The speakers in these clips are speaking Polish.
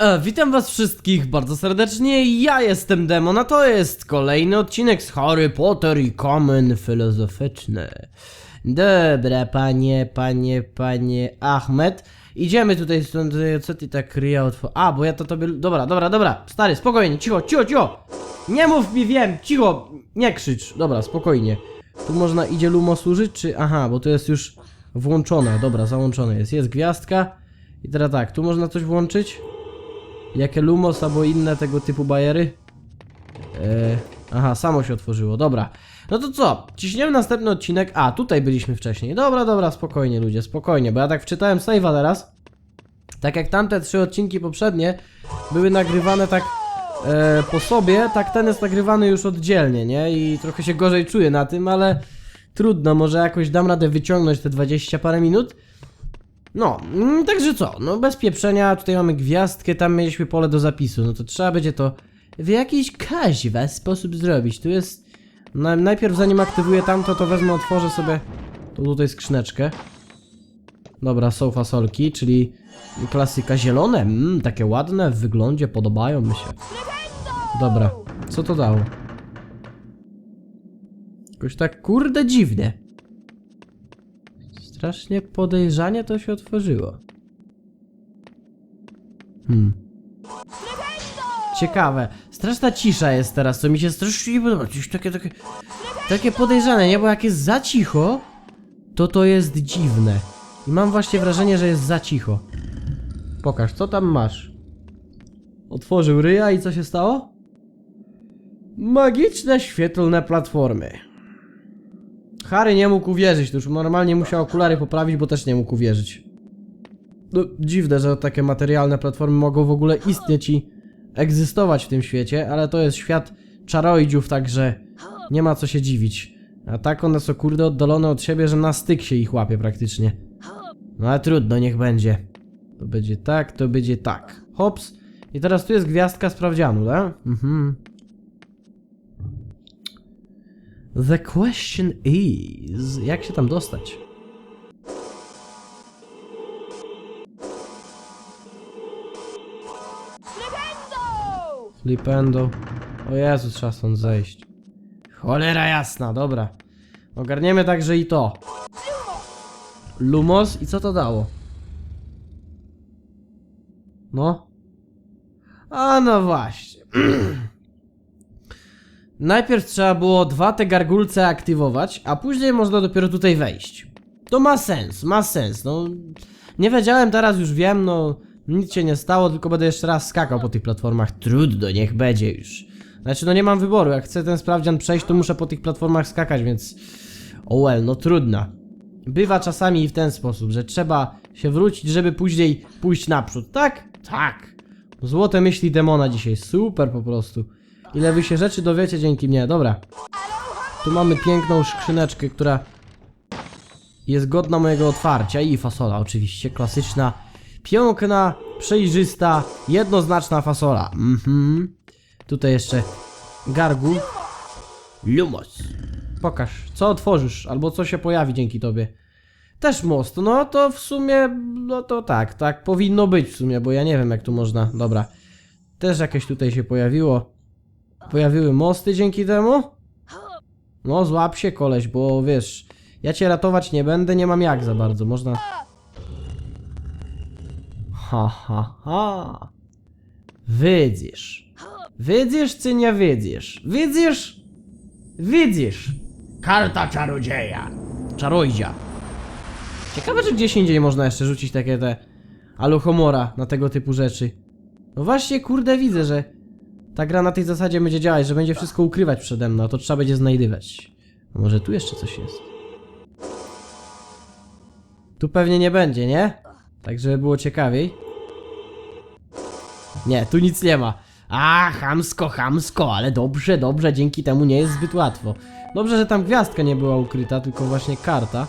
E, witam was wszystkich bardzo serdecznie, ja jestem Demon, a to jest kolejny odcinek z Harry Potter i Kamen Filozoficzny. Dobra, panie, panie, panie Ahmed, idziemy tutaj stąd, e, co ty tak ryja otw... A, bo ja to tobie... Dobra, dobra, dobra, stary, spokojnie, cicho, cicho, cicho! Nie mów mi, wiem, cicho, nie krzycz, dobra, spokojnie. Tu można, idzie Lumo służyć, czy... Aha, bo to jest już włączone, dobra, załączone jest, jest gwiazdka. I teraz tak, tu można coś włączyć? Jakie Lumos albo inne tego typu bajery? Eee, aha, samo się otworzyło, dobra. No to co? Ciśniemy następny odcinek. A, tutaj byliśmy wcześniej. Dobra, dobra, spokojnie ludzie, spokojnie, bo ja tak wczytałem save'a teraz. Tak jak tamte trzy odcinki poprzednie były nagrywane tak e, po sobie, tak ten jest nagrywany już oddzielnie, nie? I trochę się gorzej czuję na tym, ale trudno, może jakoś dam radę wyciągnąć te 20 parę minut. No, mm, także co? No bez pieprzenia, tutaj mamy gwiazdkę, tam mieliśmy pole do zapisu, no to trzeba będzie to w jakiś kaźwa sposób zrobić. Tu jest... Na, najpierw zanim aktywuję tamto, to wezmę, otworzę sobie tu tutaj skrzyneczkę. Dobra, są fasolki, czyli klasyka zielone, mm, takie ładne w wyglądzie, podobają mi się. Dobra, co to dało? Jakoś tak kurde dziwnie. Strasznie podejrzanie to się otworzyło. Hmm. Ciekawe. Straszna cisza jest teraz, co mi się strasznie nie podoba. Coś takie, takie, takie podejrzane, nie? Bo jak jest za cicho, to to jest dziwne. I mam właśnie wrażenie, że jest za cicho. Pokaż, co tam masz? Otworzył ryja i co się stało? Magiczne świetlne platformy. Harry nie mógł uwierzyć, to już normalnie musiał okulary poprawić, bo też nie mógł uwierzyć. No, dziwne, że takie materialne platformy mogą w ogóle istnieć i egzystować w tym świecie, ale to jest świat czarodziów, także nie ma co się dziwić. A tak one są kurde oddalone od siebie, że na styk się ich łapie praktycznie. No ale trudno, niech będzie. To będzie tak, to będzie tak. Hops. I teraz tu jest gwiazdka sprawdzianu, tak? Mhm. The question is, jak się tam dostać? Flipendo. O Jezu, trzeba stąd zejść. Cholera jasna, dobra. Ogarniemy także i to. Lumos i co to dało? No. A no właśnie. Najpierw trzeba było dwa te gargulce aktywować, a później można dopiero tutaj wejść. To ma sens, ma sens, no. Nie wiedziałem, teraz już wiem, no. Nic się nie stało, tylko będę jeszcze raz skakał po tych platformach. Trudno, niech będzie już. Znaczy, no nie mam wyboru, jak chcę ten sprawdzian przejść, to muszę po tych platformach skakać, więc... O well, no trudno. Bywa czasami w ten sposób, że trzeba się wrócić, żeby później pójść naprzód, tak? Tak. Złote myśli demona dzisiaj, super po prostu. Ile wy się rzeczy dowiecie dzięki mnie, dobra. Tu mamy piękną skrzyneczkę, która jest godna mojego otwarcia i fasola oczywiście, klasyczna, piękna, przejrzysta, jednoznaczna fasola. Mhm. Tutaj jeszcze gargu. Lumos. Pokaż, co otworzysz, albo co się pojawi dzięki tobie. Też most, no to w sumie, no to tak, tak powinno być w sumie, bo ja nie wiem jak tu można, dobra. Też jakieś tutaj się pojawiło. Pojawiły mosty dzięki temu? No, złap się koleś, bo wiesz, ja cię ratować nie będę, nie mam jak za bardzo, można... Ha, ha, ha. Widzisz. Widzisz czy nie widzisz? Widzisz? Widzisz. Karta czarodzieja. Czarodzia. Ciekawe, czy gdzieś indziej można jeszcze rzucić takie te aluhomora na tego typu rzeczy. No właśnie, kurde, widzę, że ta gra na tej zasadzie będzie działać, że będzie wszystko ukrywać przede mną, to trzeba będzie znajdywać. A może tu jeszcze coś jest? Tu pewnie nie będzie, nie? Tak, żeby było ciekawiej. Nie, tu nic nie ma. A, chamsko, chamsko, ale dobrze, dobrze, dzięki temu nie jest zbyt łatwo. Dobrze, że tam gwiazdka nie była ukryta, tylko właśnie karta.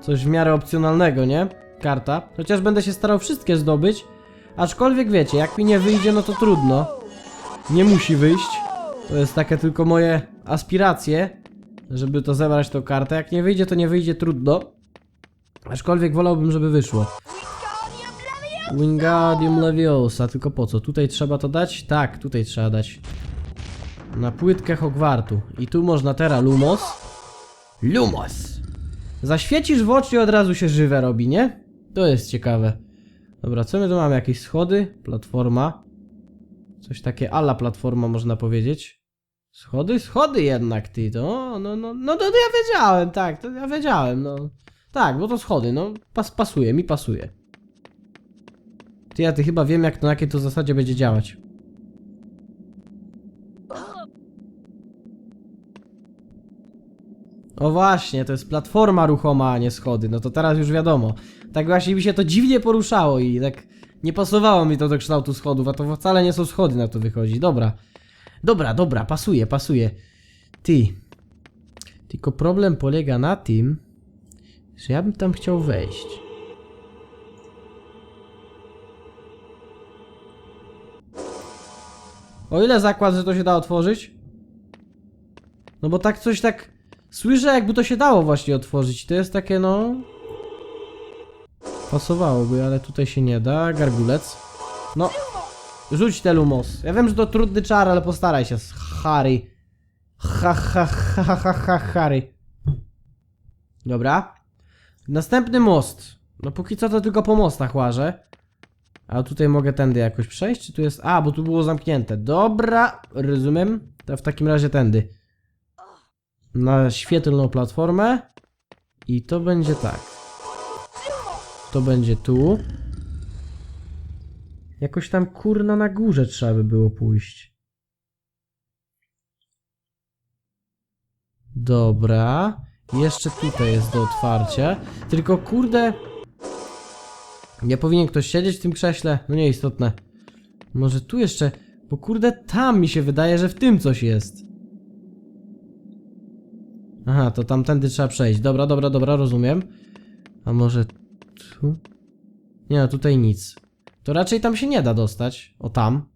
Coś w miarę opcjonalnego, nie? Karta. Chociaż będę się starał wszystkie zdobyć. Aczkolwiek wiecie, jak mi nie wyjdzie, no to trudno. Nie musi wyjść. To jest takie tylko moje aspiracje, żeby to zebrać tą kartę. Jak nie wyjdzie, to nie wyjdzie, trudno. Aczkolwiek wolałbym, żeby wyszło. Wingardium Leviosa, tylko po co? Tutaj trzeba to dać? Tak, tutaj trzeba dać. Na płytkę Hogwartu. I tu można teraz Lumos. Lumos! Zaświecisz w oczy i od razu się żywe robi, nie? To jest ciekawe. Dobra, co my tu mamy? Jakieś schody? Platforma. Coś takie ala platforma można powiedzieć. Schody? Schody jednak, ty, to, no, no, no to ja wiedziałem, tak, to ja wiedziałem, no. Tak, bo to schody, no, pas, pasuje, mi pasuje. Ty, ja ty chyba wiem, jak to, na jakiej to zasadzie będzie działać. O właśnie, to jest platforma ruchoma, a nie schody. No to teraz już wiadomo. Tak właśnie mi się to dziwnie poruszało i tak nie pasowało mi to do kształtu schodów, a to wcale nie są schody na to wychodzi. Dobra. Dobra, dobra, pasuje, pasuje. Ty. Tylko problem polega na tym, że ja bym tam chciał wejść. O ile zakład, że to się da otworzyć? No bo tak coś tak słyszę jakby to się dało właśnie otworzyć. To jest takie no... Pasowałoby, ale tutaj się nie da. Gargulec. No. Rzuć te lumos. Ja wiem, że to trudny czar, ale postaraj się. Harry. Ha ha ha ha ha ha Harry. Dobra. Następny most. No póki co to tylko po mostach łażę. A tutaj mogę tędy jakoś przejść? Czy tu jest... A, bo tu było zamknięte. Dobra, rozumiem. To w takim razie tędy. Na świetlną platformę. I to będzie tak. To będzie tu. Jakoś tam kurna na górze trzeba by było pójść. Dobra. Jeszcze tutaj jest do otwarcia. Tylko kurde... Nie powinien ktoś siedzieć w tym krześle? No nieistotne. Może tu jeszcze... Bo kurde tam mi się wydaje, że w tym coś jest. Aha, to tamtędy trzeba przejść. Dobra, dobra, dobra, rozumiem. A może tu? Nie, no tutaj nic. To raczej tam się nie da dostać. O tam.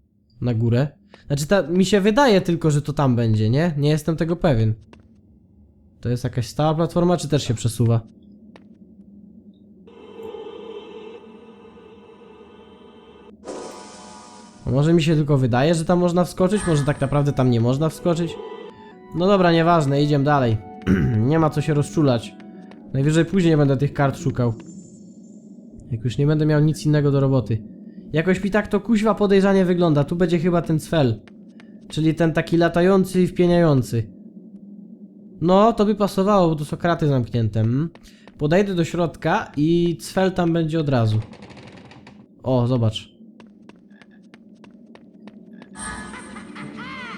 Na górę. Znaczy, ta, mi się wydaje tylko, że to tam będzie, nie? Nie jestem tego pewien. To jest jakaś stała platforma, czy też się przesuwa? Może mi się tylko wydaje, że tam można wskoczyć? Może tak naprawdę tam nie można wskoczyć? No dobra, nieważne, idziemy dalej. nie ma co się rozczulać. Najwyżej później będę tych kart szukał. Jak już nie będę miał nic innego do roboty. Jakoś mi tak to kuźwa podejrzanie wygląda. Tu będzie chyba ten cfel. Czyli ten taki latający i wpieniający. No, to by pasowało, bo tu są kraty zamknięte. mm. Podejdę do środka i cfel tam będzie od razu. O, zobacz.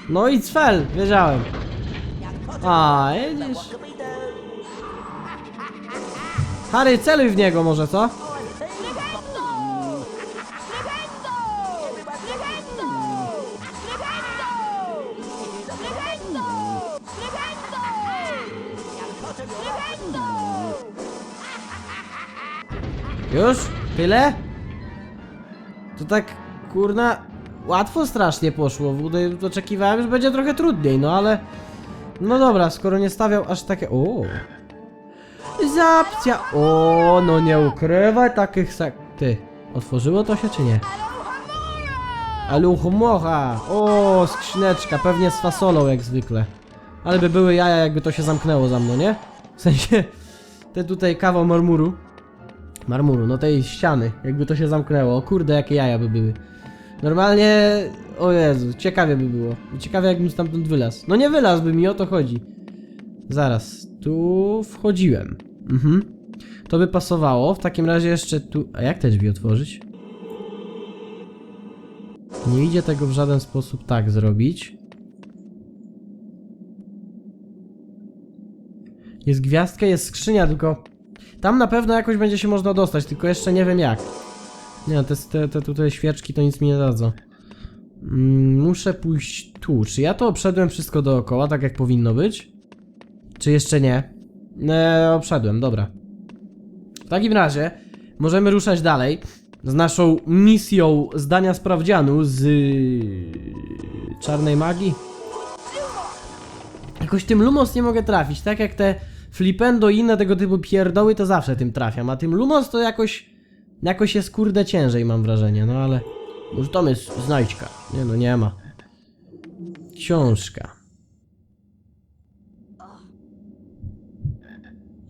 No i cfel, wiedziałem. A, jedziesz. Harry, celuj w niego może, co? Już? Tyle? To tak, kurna, łatwo strasznie poszło. W oczekiwałem, że będzie trochę trudniej, no ale... No dobra, skoro nie stawiał aż takie... O. Zapcja! O, no nie ukrywaj takich sak... Ty, otworzyło to się czy nie? Aluchmocha! O, skrzyneczka, pewnie z fasolą jak zwykle. Ale by były jaja, jakby to się zamknęło za mną, nie? W sensie, te tutaj kawał marmuru. Marmuru, no tej ściany, jakby to się zamknęło. O kurde, jakie jaja by były. Normalnie, o Jezu, ciekawie by było. Ciekawie jakbym stamtąd wylazł. No nie wylazłbym mi o to chodzi. Zaraz, tu wchodziłem. Mhm. To by pasowało. W takim razie jeszcze tu... A jak te drzwi otworzyć? Nie idzie tego w żaden sposób tak zrobić. Jest gwiazdka, jest skrzynia, tylko... Tam na pewno jakoś będzie się można dostać, tylko jeszcze nie wiem jak. Nie, te, te, te tutaj świeczki to nic mi nie dadzą. Mm, muszę pójść tu. Czy ja to obszedłem wszystko dookoła, tak jak powinno być? Czy jeszcze nie? E, obszedłem, dobra. W takim razie możemy ruszać dalej z naszą misją zdania sprawdzianu z czarnej magii. Jakoś tym Lumos nie mogę trafić, tak jak te Flipendo i inne tego typu pierdoły to zawsze tym trafiam, a tym Lumos to jakoś Jakoś jest kurde ciężej, mam wrażenie, no ale... Może tam jest znajdźka. Nie no, nie ma. Książka.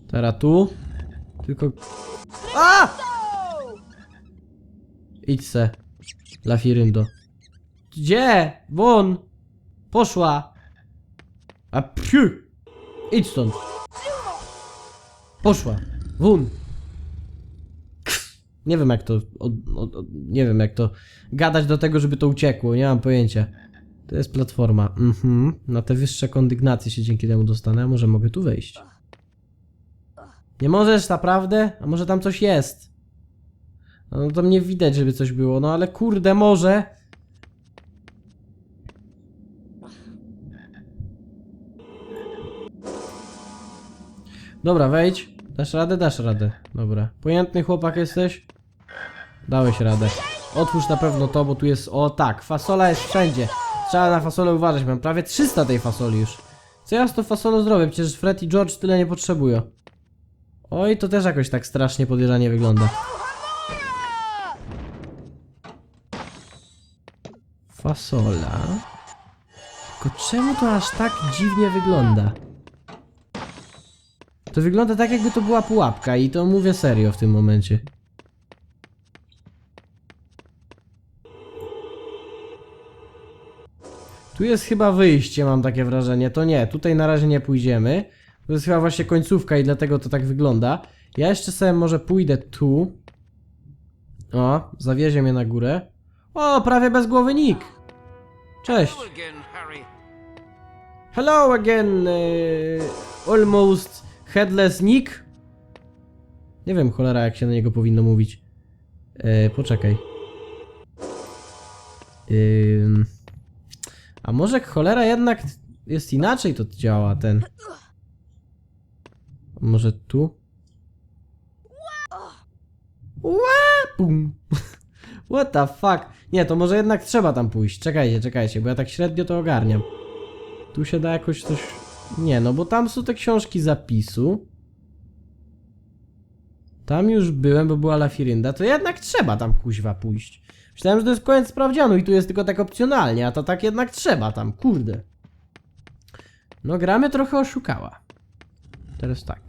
Teraz tu. Tylko... A! Idź se. Gdzie? Won! Poszła! A psiu! Idź stąd. Poszła. Won! Nie wiem jak to. Od, od, od, nie wiem jak to. Gadać do tego, żeby to uciekło. Nie mam pojęcia. To jest platforma. Mhm. Na te wyższe kondygnacje się dzięki temu dostanę. A może mogę tu wejść? Nie możesz naprawdę? A może tam coś jest? No tam nie widać, żeby coś było. No ale kurde, może. Dobra, wejdź. Dasz radę? Dasz radę. Dobra. Pojętny chłopak jesteś? Dałeś radę. Otwórz na pewno to, bo tu jest... O tak, fasola jest wszędzie. Trzeba na fasolę uważać, mam prawie 300 tej fasoli już. Co ja z tą fasolą zrobię? Przecież Fred i George tyle nie potrzebują. Oj, to też jakoś tak strasznie podejrzanie wygląda. Fasola. Tylko czemu to aż tak dziwnie wygląda? To wygląda tak, jakby to była pułapka i to mówię serio w tym momencie. Tu jest chyba wyjście, mam takie wrażenie. To nie, tutaj na razie nie pójdziemy. To jest chyba właśnie końcówka i dlatego to tak wygląda. Ja jeszcze sobie może pójdę tu. O, zawiezie mnie na górę. O, prawie bez głowy Nick. Cześć. Hello again, y, almost headless Nick. Nie wiem, cholera, jak się na niego powinno mówić. E, poczekaj. Ym, a może cholera jednak jest inaczej to działa, ten. Może tu? Ła. What the fuck? Nie, to może jednak trzeba tam pójść. Czekajcie, czekajcie, bo ja tak średnio to ogarniam. Tu się da jakoś coś... Nie, no bo tam są te książki zapisu. Tam już byłem, bo była Lafirynda, to jednak trzeba tam kuźwa pójść. Myślałem, że to jest koniec sprawdzianu i tu jest tylko tak opcjonalnie, a to tak jednak trzeba tam, kurde. No gramy trochę oszukała. Teraz tak.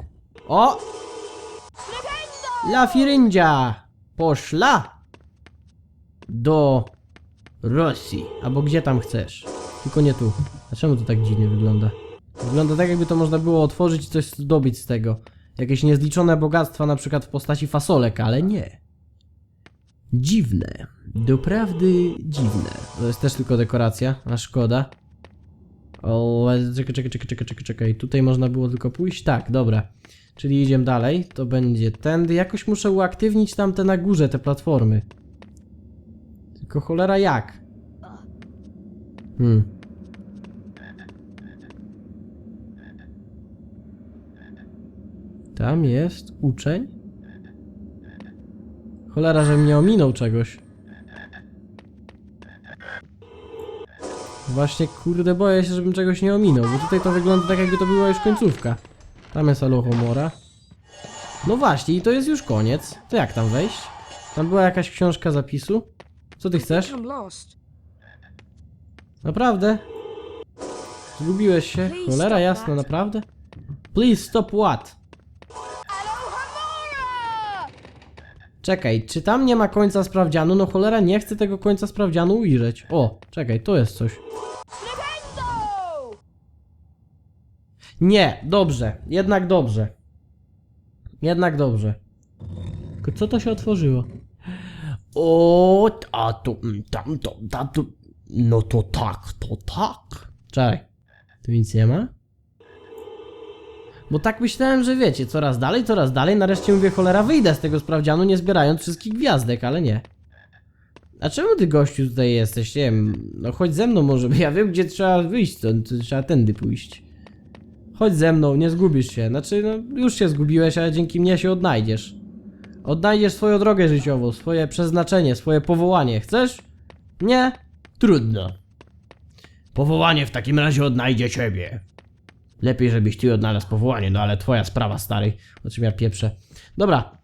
O! Lafiryndzia! Poszla! Do Rosji, albo gdzie tam chcesz. Tylko nie tu. A czemu to tak dziwnie wygląda? Wygląda tak, jakby to można było otworzyć i coś zdobyć z tego. Jakieś niezliczone bogactwa, na przykład w postaci fasolek, ale nie. Dziwne. Doprawdy dziwne. To jest też tylko dekoracja, a szkoda. O, czekaj, czekaj, czekaj, czekaj, czekaj, czekaj. Tutaj można było tylko pójść? Tak, dobra. Czyli idziemy dalej. To będzie tędy. Jakoś muszę uaktywnić tamte na górze, te platformy. Tylko cholera jak? Hmm. Tam jest uczeń? Cholera, że mnie ominął czegoś. Właśnie, kurde, boję się, żebym czegoś nie ominął, bo tutaj to wygląda tak, jakby to była już końcówka. Tam jest Alohomora. No właśnie, i to jest już koniec. To jak tam wejść? Tam była jakaś książka zapisu? Co ty chcesz? Naprawdę? Zgubiłeś się? Cholera jasna, naprawdę? Please stop what? Czekaj, czy tam nie ma końca sprawdzianu? No cholera, nie chcę tego końca sprawdzianu ujrzeć. O, czekaj, to jest coś. Nie, dobrze, jednak dobrze. Jednak dobrze. Tylko co to się otworzyło? O, a to, mm, tam, to, ta, to, no to tak, to tak. Czekaj, tu nic nie ma? Bo tak myślałem, że wiecie, coraz dalej, coraz dalej, nareszcie mówię, cholera, wyjdę z tego sprawdzianu, nie zbierając wszystkich gwiazdek, ale nie. A czemu ty gościu tutaj jesteś? Nie wiem, no chodź ze mną może, ja wiem, gdzie trzeba wyjść, to, to trzeba tędy pójść. Chodź ze mną, nie zgubisz się. Znaczy, no już się zgubiłeś, ale dzięki mnie się odnajdziesz. Odnajdziesz swoją drogę życiową, swoje przeznaczenie, swoje powołanie. Chcesz? Nie? Trudno. Powołanie w takim razie odnajdzie ciebie. Lepiej, żebyś ty odnalazł powołanie, no ale twoja sprawa, stary. O czym ja pieprzę. Dobra.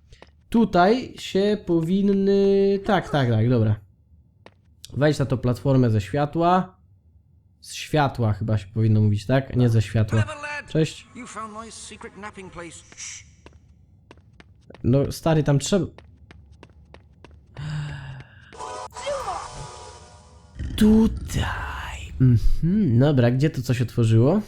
tutaj się powinny... Tak, tak, tak, dobra. Wejdź na tą platformę ze światła. Z światła chyba się powinno mówić, tak? Nie ze światła. Cześć. No stary, tam trzeba... Tutaj. Mhm, dobra, gdzie tu coś otworzyło?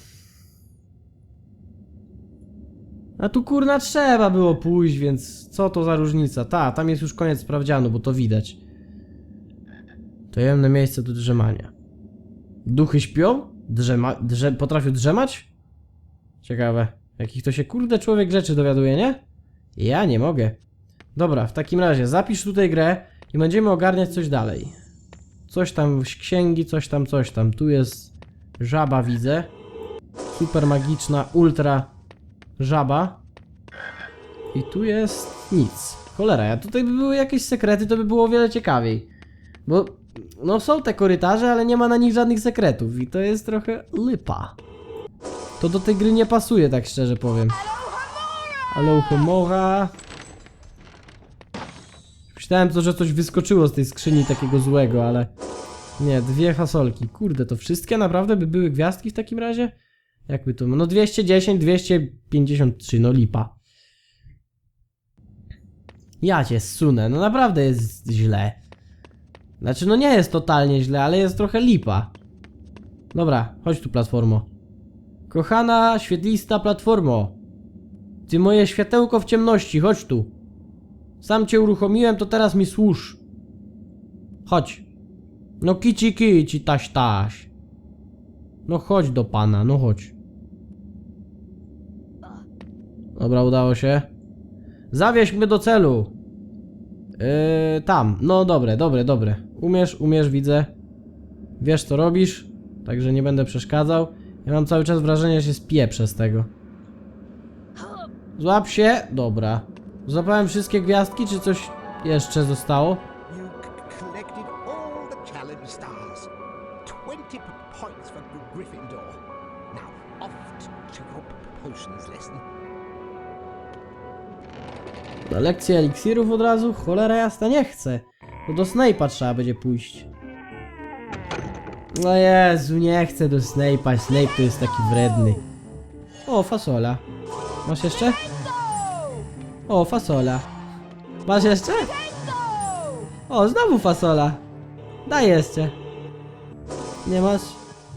A tu kurna trzeba było pójść, więc co to za różnica? Ta, tam jest już koniec sprawdzianu, bo to widać. Tajemne miejsce do drzemania. Duchy śpią? Drzema, drze, potrafią drzemać? Ciekawe. Jakich to się kurde człowiek rzeczy dowiaduje, nie? Ja nie mogę. Dobra, w takim razie zapisz tutaj grę i będziemy ogarniać coś dalej. Coś tam z księgi, coś tam, coś tam. Tu jest żaba, widzę. Super magiczna, ultra żaba. I tu jest nic. Cholera, ja tutaj by były jakieś sekrety, to by było o wiele ciekawiej. Bo, no są te korytarze, ale nie ma na nich żadnych sekretów i to jest trochę lipa. To do tej gry nie pasuje, tak szczerze powiem. Halo, Homora. Myślałem że coś wyskoczyło z tej skrzyni takiego złego, ale... Nie, dwie fasolki. Kurde, to wszystkie naprawdę by były gwiazdki w takim razie? Jakby to... No 210, 253, no lipa. Ja cię sunę, no naprawdę jest źle. Znaczy, no nie jest totalnie źle, ale jest trochę lipa. Dobra, chodź tu, platformo. Kochana, świetlista platformo. Ty moje światełko w ciemności, chodź tu. Sam cię uruchomiłem, to teraz mi służ. Chodź. No kici kici, taś taś. No chodź do pana, no chodź. Dobra, udało się. Zawieź mnie do celu. Yy, tam, no dobre, dobre, dobre. Umiesz, umiesz, widzę. Wiesz co robisz, także nie będę przeszkadzał. Ja mam cały czas wrażenie, że się spiję przez tego. Złap się. Dobra. Złapałem wszystkie gwiazdki, czy coś jeszcze zostało? 20 p- points for Gry- Gryffindor. Now, off to your potions lesson. Na lekcję eliksirów od razu? Cholera jasna, nie chcę. To do Snape'a trzeba będzie pójść. No Jezu, nie chcę do Snape'a. Snape to jest taki wredny. O, fasola. Masz jeszcze? O, fasola. Masz jeszcze? O, znowu fasola. Daj jeszcze. Nie masz?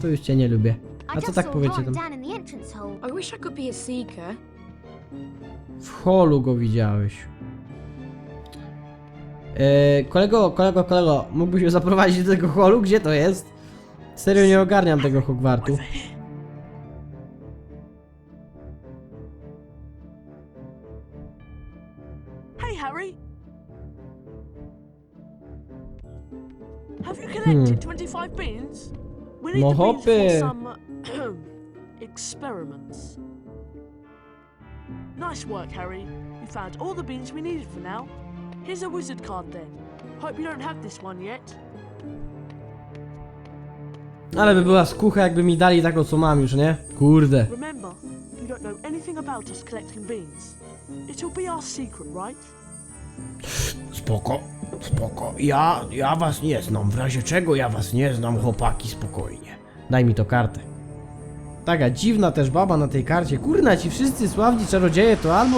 To już cię nie lubię. A co tak powiecie tam? down in the entrance hole. I wish I could be a seeker. W holu go widziałeś. Eee, kolego, kolego, kolego, mógłbyś mnie zaprowadzić do tego holu? Gdzie to jest? Serio nie ogarniam tego Hogwartu. Hey, Harry. Have you collected 25 beans? We need the beans for some uh, experiments. Nice work, Harry. You found all the beans we needed for now. Here's a wizard card then. Hope you don't have this one yet. Ale by była skucha, jakby mi dali taką, co mam już, nie? Kurde. Remember, you don't know anything about us collecting beans. It'll be our secret, right? Spoko, spoko. Ja, ja was nie znam. W razie czego ja was nie znam, chłopaki, spokojnie. Daj mi to kartę. Taka dziwna też baba na tej karcie. Kurna, ci wszyscy sławni czarodzieje to albo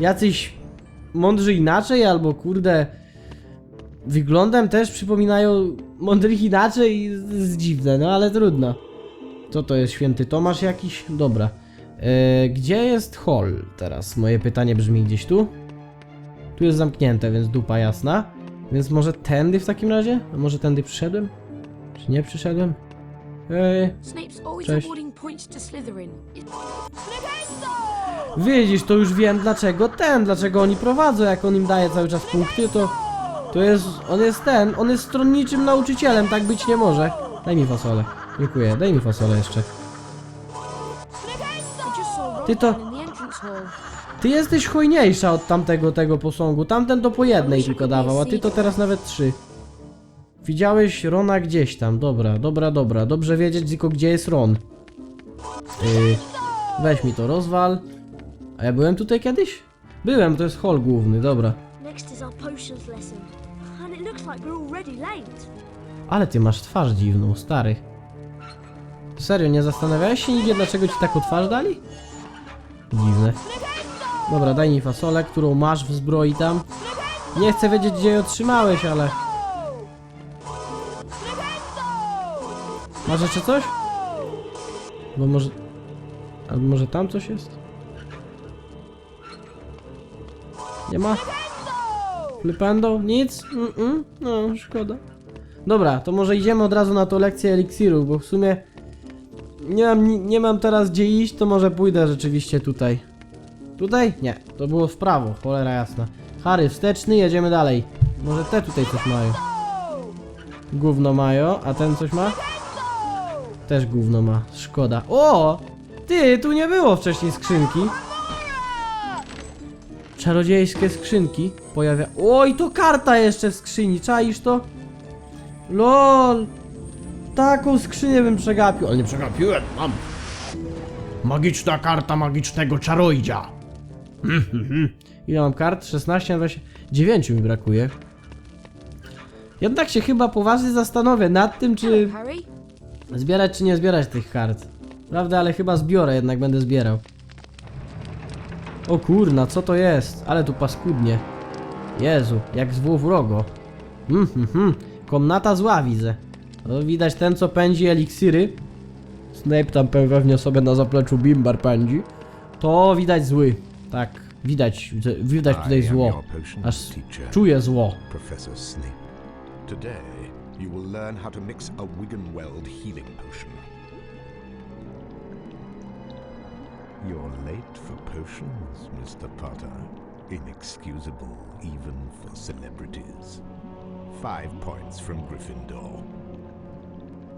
jacyś mądrzy inaczej, albo kurde wyglądem też przypominają mądrych inaczej jest dziwne, no ale trudno. Co to jest, święty Tomasz jakiś? Dobra. E, gdzie jest hall teraz? Moje pytanie brzmi gdzieś tu? Tu jest zamknięte, więc dupa jasna. Więc może tędy w takim razie? A może tędy przyszedłem? Czy nie przyszedłem? Ej, Cześć. widzisz, to już wiem dlaczego ten, dlaczego oni prowadzą, jak on im daje cały czas punkty, to... To jest, on jest ten, on jest stronniczym nauczycielem, tak być nie może. Daj mi fasolę. Dziękuję, daj mi fasolę jeszcze. Ty to- Ty jesteś hojniejsza od tamtego tego posągu. Tamten to po jednej tylko dawał, a ty to teraz nawet trzy. Widziałeś Rona gdzieś tam. Dobra, dobra, dobra. Dobrze wiedzieć tylko gdzie jest Ron. Yy, weź mi to, rozwal. A ja byłem tutaj kiedyś? Byłem, to jest hall główny, dobra. Ale ty masz twarz dziwną, stary. Serio, nie zastanawiałeś się nigdy, dlaczego ci taką twarz dali? Dziwne. Dobra, daj mi fasolę, którą masz w zbroi tam. Nie chcę wiedzieć, gdzie ją otrzymałeś, ale... Masz jeszcze coś? Bo może... A może tam coś jest? Nie ma? Flippendo? Nic? Mm -mm. No, szkoda. Dobra, to może idziemy od razu na tą lekcję eliksiru, bo w sumie nie mam, ni- nie mam teraz gdzie iść, to może pójdę rzeczywiście tutaj. Tutaj? Nie, to było w prawo, cholera jasna. Harry, wsteczny, jedziemy dalej. Może te tutaj coś mają. Gówno mają, a ten coś ma? Też gówno ma, szkoda. O! Ty, tu nie było wcześniej skrzynki. Czarodziejskie skrzynki pojawia... Oj, to karta jeszcze w skrzyni, czaisz to? LOL! Taką skrzynię bym przegapił, ale nie przegapiłem, mam. Magiczna karta magicznego czarodzia. Ile mam kart? 16 na 20. 9 mi brakuje. Jednak się chyba poważnie zastanowię nad tym, czy zbierać czy nie zbierać tych kart. Prawda, ale chyba zbiorę, jednak będę zbierał. O kurna, co to jest? Ale tu paskudnie. Jezu, jak z wrogo. Mhm, mhm. Komnata zła widzę. No, widać ten, co pędzi eliksiry. Snape tam pewnie sobie na zapleczu bimbar pędzi. To widać zły. Tak, widać, widać tutaj zło. Aż czuję zło. Professor Snape. Today, you will learn how to mix a Wiggenweld healing potion. You're late for potions, Mr. Potter. Inexcusable, even for celebrities. Five points from Gryffindor.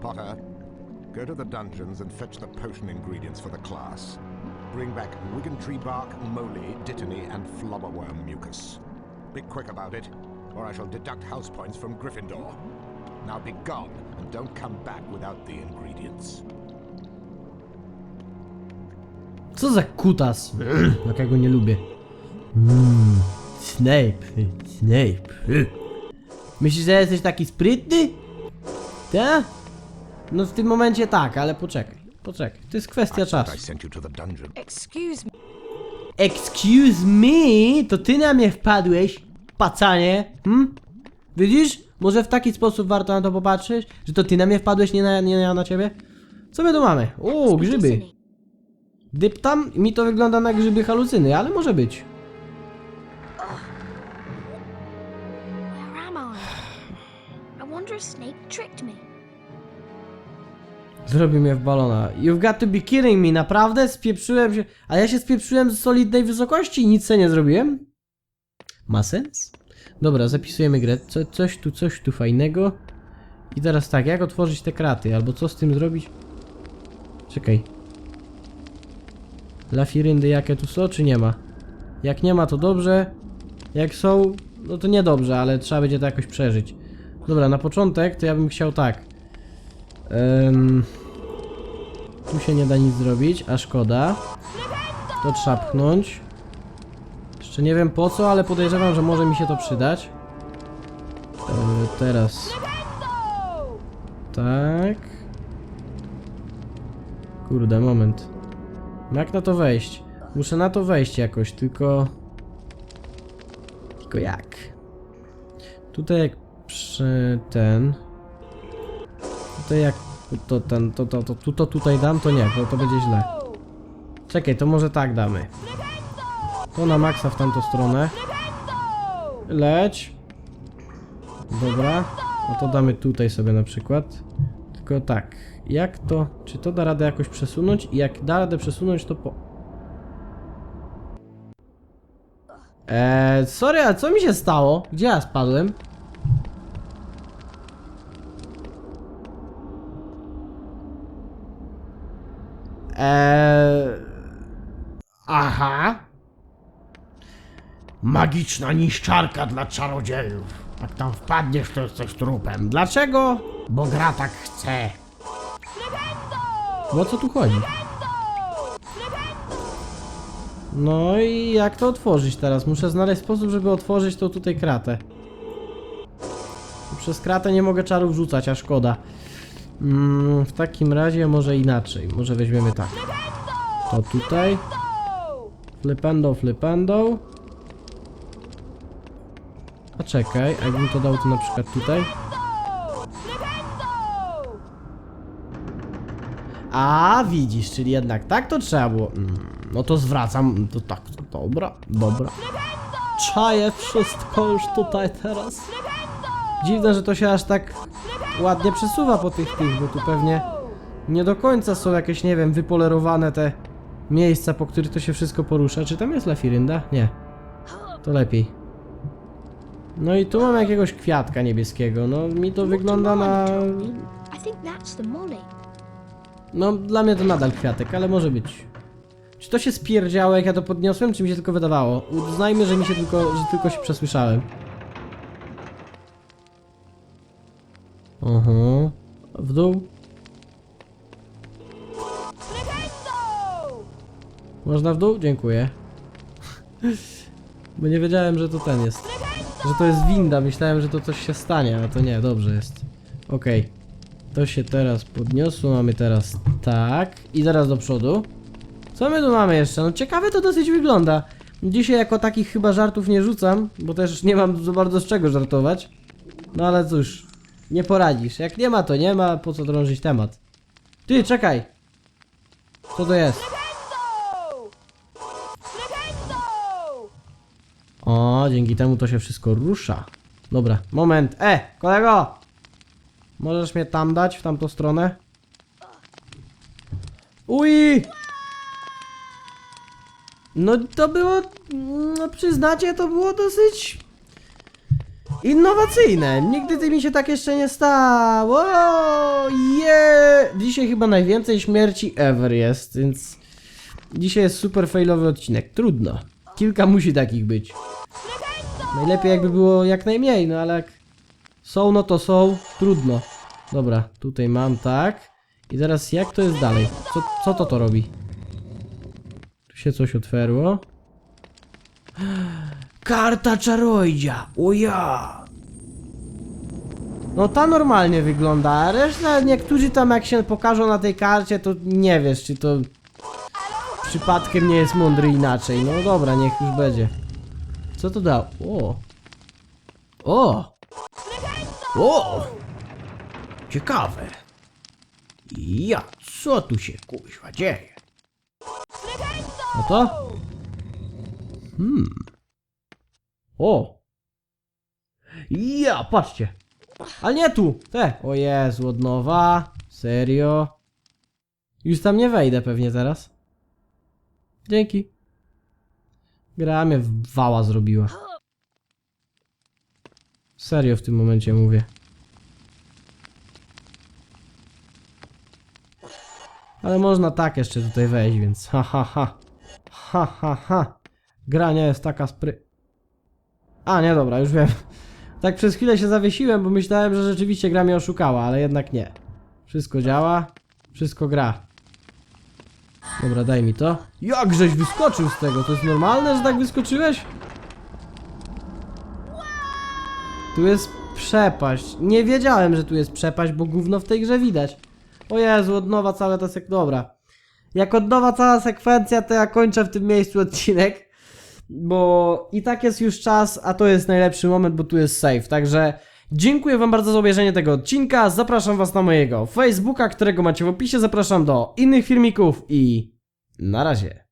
Potter, go to the dungeons and fetch the potion ingredients for the class. Bring back Wiggentree bark, moly, dittany, and flobberworm mucus. Be quick about it, or I shall deduct house points from Gryffindor. Now be gone, and don't come back without the ingredients. Co za kutas? Jak nie lubię. Mm, Snape, Snape. Myślisz, że jesteś taki sprytny? Tak? No w tym momencie tak, ale poczekaj. Poczekaj, to jest kwestia czasu. Excuse me. Excuse me? To ty na mnie wpadłeś, pacanie? Hm? Widzisz? Może w taki sposób warto na to popatrzeć? Że to ty na mnie wpadłeś, nie na, nie ja na ciebie? Co my tu mamy? O, grzyby. Dyptam, mi to wygląda na grzyby halucyny, ale może być. Where am I? I wonder if Snape tricked me. Zrobił mnie w balona. You've got to be kidding me, naprawdę? Spieprzyłem się. A ja się spieprzyłem z solidnej wysokości i nic nie zrobiłem? Ma sens? Dobra, zapisujemy grę. Co, coś tu, coś tu fajnego. I teraz tak, jak otworzyć te kraty? Albo co z tym zrobić? Czekaj. Lafiryndy jakie tu są, czy nie ma? Jak nie ma, to dobrze. Jak są, no to niedobrze, ale trzeba będzie to jakoś przeżyć. Dobra, na początek to ja bym chciał tak. Tu się nie da nic zrobić, a szkoda. To trzeba pchnąć. Jeszcze nie wiem po co, ale podejrzewam, że może mi się to przydać. E, teraz. Tak. Kurde, moment. Jak na to wejść? Muszę na to wejść jakoś, tylko... Tylko jak? Tutaj jak przy ten... Tutaj jak to ten, to, to, to, to, to tutaj dam, to nie, to, to będzie źle. Czekaj, to może tak damy. To na maksa w tamtą stronę. Leć. Dobra. No to damy tutaj sobie na przykład. Tylko tak, jak to, czy to da radę jakoś przesunąć? I jak da radę przesunąć, to po... Eee, sorry, a co mi się stało? Gdzie ja spadłem? Eee... Aha. Magiczna niszczarka dla czarodziejów. Jak tam wpadniesz, to jesteś trupem. Dlaczego? Bo gra tak chce. O co tu chodzi? No i jak to otworzyć teraz? Muszę znaleźć sposób, żeby otworzyć tą tutaj kratę. Przez kratę nie mogę czarów rzucać, a szkoda. Mm, w takim razie może inaczej. Może weźmiemy tak. To tutaj. Flipendo, flipendo. A czekaj, a jakbym to dał to na przykład tutaj. A widzisz, czyli jednak tak to trzeba było. Mm, no to zwracam, to tak, to dobra, dobra. Czaję wszystko już tutaj teraz. Dziwne, że to się aż tak ładnie przesuwa po tych tych, bo tu pewnie nie do końca są jakieś, nie wiem, wypolerowane te miejsca, po których to się wszystko porusza. Czy tam jest lafirynda? Nie. To lepiej. No i tu mam jakiegoś kwiatka niebieskiego. No mi to wygląda na... No dla mnie to nadal kwiatek, ale może być. Czy to się spierdziało jak ja to podniosłem, czy mi się tylko wydawało? Uznajmy, że mi się tylko, że tylko się przesłyszałem. Oho. W dół. Można w dół? Dziękuję. Bo nie wiedziałem, że to ten jest. Że to jest winda. Myślałem, że to coś się stanie, ale to nie, dobrze jest. Okej. To się teraz podniosło, mamy teraz tak i zaraz do przodu. Co my tu mamy jeszcze? No ciekawe to dosyć wygląda. Dzisiaj jako takich chyba żartów nie rzucam, bo też nie mam za bardzo z czego żartować. No ale cóż, nie poradzisz. Jak nie ma, to nie ma, po co drążyć temat. Ty, czekaj! Co to jest? O, dzięki temu to się wszystko rusza. Dobra, moment. E, kolego! Możesz mnie tam dać, w tamtą stronę? Uj! No to było, no przyznacie, to było dosyć innowacyjne. Nigdy mi się tak jeszcze nie stało. Je! Dzisiaj chyba najwięcej śmierci ever jest, więc dzisiaj jest super failowy odcinek. Trudno. Kilka musi takich być. Najlepiej jakby było jak najmniej, no ale jak są, no to są. Trudno. Dobra, tutaj mam tak. I teraz jak to jest dalej? Co, co to to robi? Tu się coś otworzyło. Karta czarodzia! O ja! No ta normalnie wygląda, a reszta niektórzy tam jak się pokażą na tej karcie, to nie wiesz, czy to przypadkiem nie jest mądry inaczej. No dobra, niech już będzie. Co to dał? O! O! O! Ciekawe. Ja, co tu się kuźwa dzieje? No to? Hmm. O! Ja, patrzcie. Ale nie tu! Te! O Jezu, od nowa. Serio? Już tam nie wejdę pewnie teraz. Dzięki. Gra mnie wała zrobiła. Serio w tym momencie mówię. Ale można tak jeszcze tutaj wejść, więc ha ha ha. Ha ha ha. Gra nie jest taka spry... A, nie dobra, już wiem. Tak przez chwilę się zawiesiłem, bo myślałem, że rzeczywiście gra mnie oszukała, ale jednak nie. Wszystko działa, wszystko gra. Dobra, daj mi to. Jak żeś wyskoczył z tego? To jest normalne, że tak wyskoczyłeś? Tu jest przepaść. Nie wiedziałem, że tu jest przepaść, bo gówno w tej grze widać. O Jezu, od nowa cała ta sek... Dobra. Jak od nowa cała sekwencja, to ja kończę w tym miejscu odcinek. Bo i tak jest już czas, a to jest najlepszy moment, bo tu jest save. Także dziękuję wam bardzo za obejrzenie tego odcinka. Zapraszam was na mojego Facebooka, którego macie w opisie. Zapraszam do innych filmików i na razie.